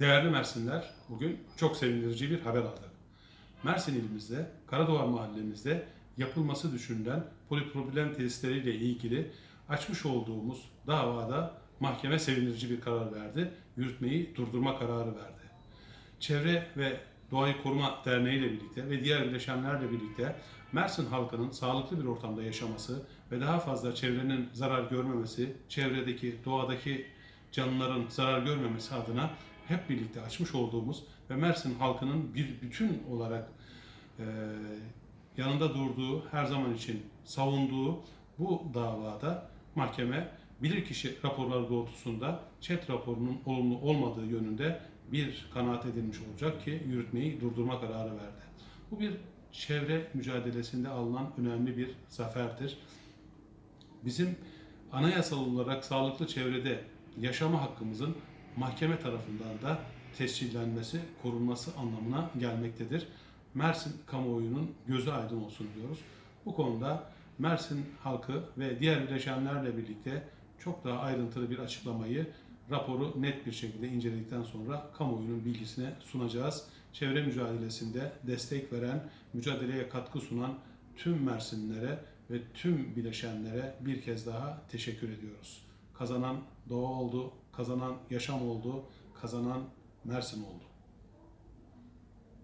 Değerli Mersinler, bugün çok sevindirici bir haber aldık. Mersin ilimizde, Karaduvar mahallemizde yapılması düşünülen polipropilen tesisleriyle ilgili açmış olduğumuz davada mahkeme sevindirici bir karar verdi. Yürütmeyi durdurma kararı verdi. Çevre ve Doğayı Koruma Derneği ile birlikte ve diğer bileşenlerle birlikte Mersin halkının sağlıklı bir ortamda yaşaması ve daha fazla çevrenin zarar görmemesi, çevredeki, doğadaki canlıların zarar görmemesi adına hep birlikte açmış olduğumuz ve Mersin halkının bir bütün olarak e, yanında durduğu, her zaman için savunduğu bu davada mahkeme bilirkişi raporları doğrultusunda ÇED raporunun olumlu olmadığı yönünde bir kanaat edilmiş olacak ki yürütmeyi durdurma kararı verdi. Bu bir çevre mücadelesinde alınan önemli bir zaferdir. Bizim anayasal olarak sağlıklı çevrede yaşama hakkımızın mahkeme tarafından da tescillenmesi, korunması anlamına gelmektedir. Mersin kamuoyunun gözü aydın olsun diyoruz. Bu konuda Mersin halkı ve diğer bileşenlerle birlikte çok daha ayrıntılı bir açıklamayı, raporu net bir şekilde inceledikten sonra kamuoyunun bilgisine sunacağız. Çevre mücadelesinde destek veren, mücadeleye katkı sunan tüm Mersinlilere ve tüm bileşenlere bir kez daha teşekkür ediyoruz. Kazanan doğa oldu, kazanan yaşam oldu, kazanan Mersin oldu.